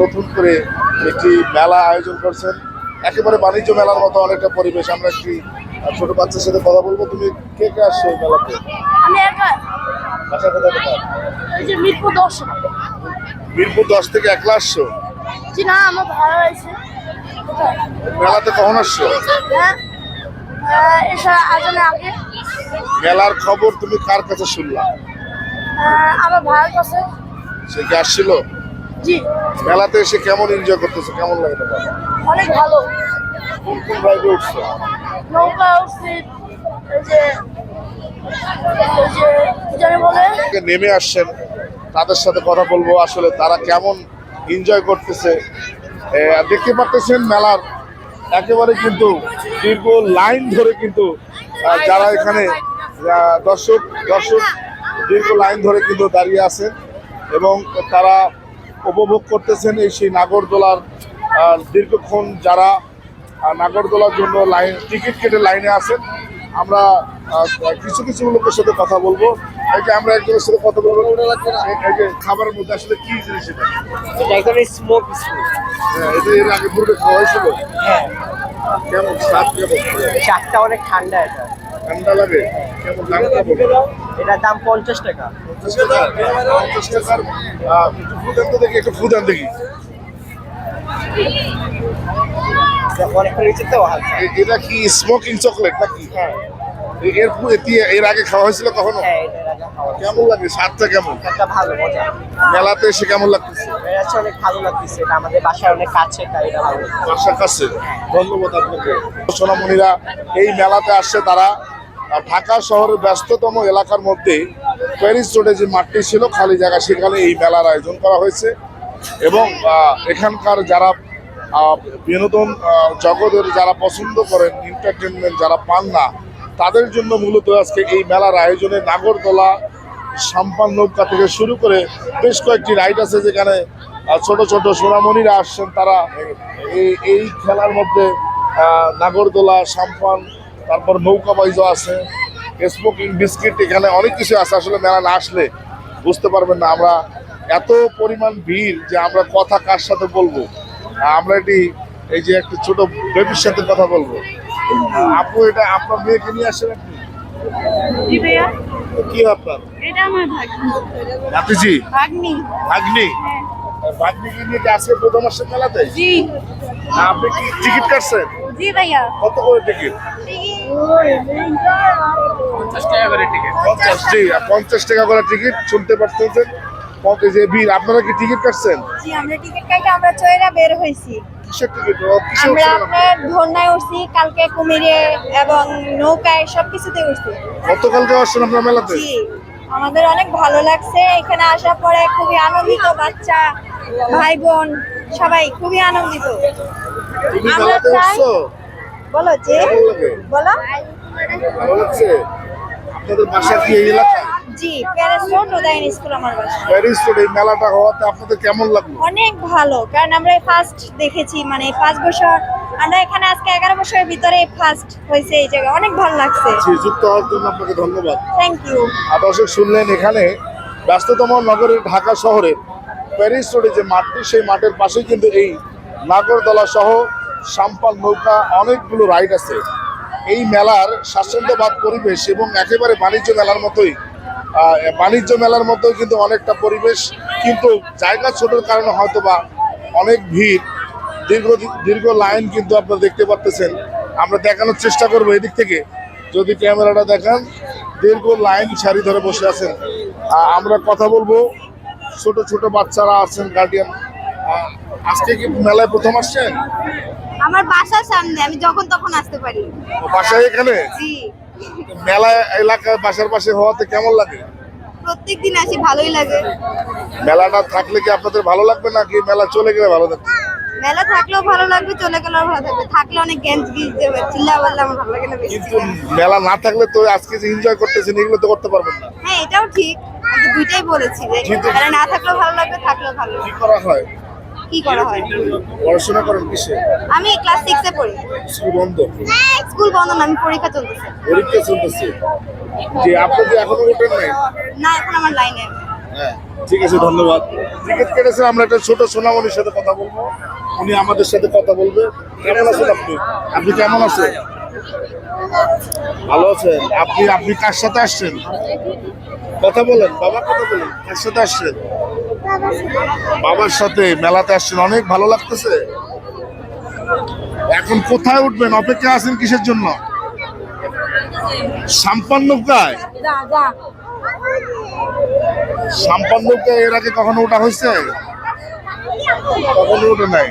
নতুন করে একটি মেলা আয়োজন করছেন। একেবারে বাণিজ্য মেলার মতো অনেকটা পরিবেশ। আমরা একটি ছোট বাচ্চার সাথে কথা বলব। তুমি কে কে আসছো এই মেলাতে? আমি একা। বাসা কোথায় কোথায়? এই যে মিরপুর দশ মিরপুর দশ থেকে একলা আসছো? জি না আমার ভালো হয়েছে। মেলাতে কখন আসছো? হ্যাঁ। আগে। মেলার খবর তুমি কার কাছে শুনলা? আমার ভাইয়ের কাছে। সে কি আসছিল? জি। মেলাতে এসে কেমন এনজয় করতেছো? কেমন লাগে তোমার? অনেক ভালো। কোন কোন রাইডে উঠছো? নৌকা উঠছি এই যে নেমে আসছেন। তাদের সাথে কথা বলব আসলে তারা কেমন এনজয় করতেছে। দেখতে পাচ্ছেন মেলার একেবারে কিন্তু দীর্ঘ লাইন ধরে কিন্তু যারা এখানে দর্শক দর্শক দীর্ঘ লাইন ধরে কিন্তু দাঁড়িয়ে আছেন এবং তারা উপভোগ করতেছেন এই সেই নাগরদোলার দীর্ঘক্ষণ যারা নাগরদোলার জন্য লাইন টিকিট কেটে লাইনে আছেন আমরা কিছু কিছু লোকের সাথে কথা বলব। এই যে আমরা একজনের সাথে কথা বলব এই- যে খাবারের মধ্যে আসলে কি জিনিস এটা? একদম স্মোক হ্যাঁ, এটা এর আগে পূর্বে খাওয়া হয়েছিল? হ্যাঁ। কেমন স্বাদ কেমন? চারটা অনেক ঠান্ডা এটা। ঠান্ডা লাগে? এটার দাম পঞ্চাশ টাকা। দেখি একটু ফুদান দেখি এটা কি স্মোকিং চকলেট নাকি? হ্যাঁ। এর এর আগে খাওয়া হয়েছিল কখনো? হ্যাঁ কেমন লাগে? স্বাদটা কেমন? একটা ভালো মজা। মেলাতে এসে কেমন লাগতেছে? এটা হচ্ছে অনেক ভালো লাগতেছে। এটা আমাদের বাসার অনেক কাছে তাই এটা ভালো লাগছে। বাসার কাছে? ধন্যবাদ আপনাকে। সোনামণিরা এই মেলাতে আসছে তারা। ঢাকা শহরের ব্যস্ততম এলাকার মধ্যে প্যারিস রোডে যে মাঠটি ছিল, খালি জায়গা, সেখানে এই মেলার আয়োজন করা হয়েছে। এবং এখানকার যারা বিনোদন জগতের যারা পছন্দ করেন এন্টারটেনমেন্ট যারা পান না, তাদের জন্য মূলত আজকে এই মেলার আয়োজনে নাগরদোলা, সাম্পান নৌকা থেকে শুরু করে বেশ কয়েকটি রাইড আছে যেখানে ছোট ছোট সোনামণিরা আসছেন তারা। এই এই খেলার মধ্যে নাগরদোলা, সাম্পান তারপর নৌকা বাইজও আছে স্মোকিং বিস্কিট এখানে অনেক কিছু আছে আসলে মেলা না আসলে বুঝতে পারবেন না আমরা। এত পরিমাণ ভিড় যে আমরা কথা কার সাথে বলব? আমরা এটি এই যে একটা ছোট বেবির সাথে কথা বলব। আপু এটা আপনার মেয়েকে নিয়ে আসেন আপনি? কি আপনার? ভাগ্নি। ভাগ্নি। ভাগ্নিকে নিয়ে আজকে প্রথম আসছে মেলাতে? জি। আপনি কি টিকিট কাটছেন? জি ভাইয়া। কত করে টিকিট? পঞ্চাশ টাকা করে টিকিট শুনতে পারতেছেন। পঞ্চাশ আপনারা কি টিকিট কাটছেন? জি আমরা টিকিট কাটে আমরা চয়রা বের হয়েছি কিসের টিকিট আমরা আপনার ধর্নায় উঠছি কালকে কুমিরে এবং নৌকায় সব কিছুতে উঠছি। গতকালকে আসছেন আপনার মেলাতে? জি আমাদের অনেক ভালো লাগছে। এখানে আসার পরে খুবই আনন্দিত বাচ্চা ভাই বোন সবাই খুবই আনন্দিত। আমরা চাই- বলো যে বলো। ভালো লাগছে? আপনাদের বাসা কি এই এলাকা জি প্যারিস রোড উদয়ন স্কুল আমার বাসা। প্যারিস রোড এই মেলাটা হওয়াতে আপনাদের কেমন লাগল? অনেক ভালো কারণ আমরা ফার্স্ট দেখেছি মানে পাঁচ বছর আমরা এখানে আজকে এগারো বছরের ভিতরে ফার্স্ট হয়েছে এই জায়গায়। অনেক ভালো লাগছে। জি, যুক্ত হওয়ার জন্য আপনাকে ধন্যবাদ। থ্যাংক ইউ দর্শক শুনলেন এখানে ব্যস্ততম নগরের ঢাকা শহরে প্যারিস রোডে যে মাঠটি সেই মাঠের পাশেই কিন্তু এই নাগরদোলা সহ সাম্পাল নৌকা, অনেকগুলো রাইড আছে। এই মেলার স্বাচ্ছন্দ্যবাদ পরিবেশ এবং একেবারে বাণিজ্য মেলার মতোই। বাণিজ্য মেলার মতোই কিন্তু অনেকটা পরিবেশ, কিন্তু জায়গা ছোটোর কারণে হয়তো বা অনেক ভিড়। দীর্ঘ দীর্ঘ লাইন কিন্তু আপনারা দেখতে পাচ্ছেন আমরা দেখানোর চেষ্টা করব এদিক থেকে। যদি ক্যামেরাটা দেখান, দীর্ঘ লাইন সারি ধরে বসে আছেন। আমরা কথা বলব, ছোট ছোট বাচ্চারা আছেন গার্ডিয়ান আজকে কি মেলায় প্রথম আসছেন? আমার বাসার সামনে আমি যখন তখন আসতে পারি। ও, বাসায় এখানে? জি। মেলা এলাকায় বাসার পাশে হওয়াতে কেমন লাগে? প্রত্যেক দিন আসি ভালোই লাগে। মেলাটা থাকলে কি আপনাদের ভালো লাগবে নাকি মেলা চলে গেলে ভালো লাগবে? মেলা থাকলেও ভালো লাগবে চলে গেলেও ভালো থাকবে থাকলে অনেক গেঞ্জ গিজ দেবে চিল্লা বললে আমার ভালো লাগে না বেশি। কিন্তু মেলা না থাকলে তো আজকে যে এনজয় করতেছেন এগুলো তো করতে পারবেন না। হ্যাঁ এটাও ঠিক। আমি দুইটাই বলেছি যে মেলা না থাকলেও ভালো লাগবে থাকলেও ভালো কি করা হয়? কি করা হয়? পড়াশোনা করেন কিসে? আমি ক্লাস সিক্সে পড়ি। স্কুল বন্ধ। স্কুল বন্ধ না আমি পরীক্ষা চলতেছে। পরীক্ষা চলতেছে। যে আপনি যে এখনও ওঠেন নাই? না এখন আমার লাইনে হ্যাঁ ঠিক আছে ধন্যবাদ। টিকিট কেটেছে আমরা একটা ছোট সোনামণির সাথে কথা বলব। উনি আমাদের সাথে কথা বলবে। কেমন আছেন আপনি? আপনি কেমন আছেন? ভালো আছেন। আপনি আপনি কার সাথে আসছেন? কথা বলেন বাবা কথা বলেন। কার সাথে আসছেন? বাবার সাথে মেলাতে আসছেন, অনেক ভালো লাগতেছে। এখন কোথায় উঠবেন? অপেক্ষা আছেন কিসের জন্য? সাম্পান্নকায়? সাম্পান্নকায় এর আগে কখনো ওঠা হয়েছে? কখনো ওঠে নাই?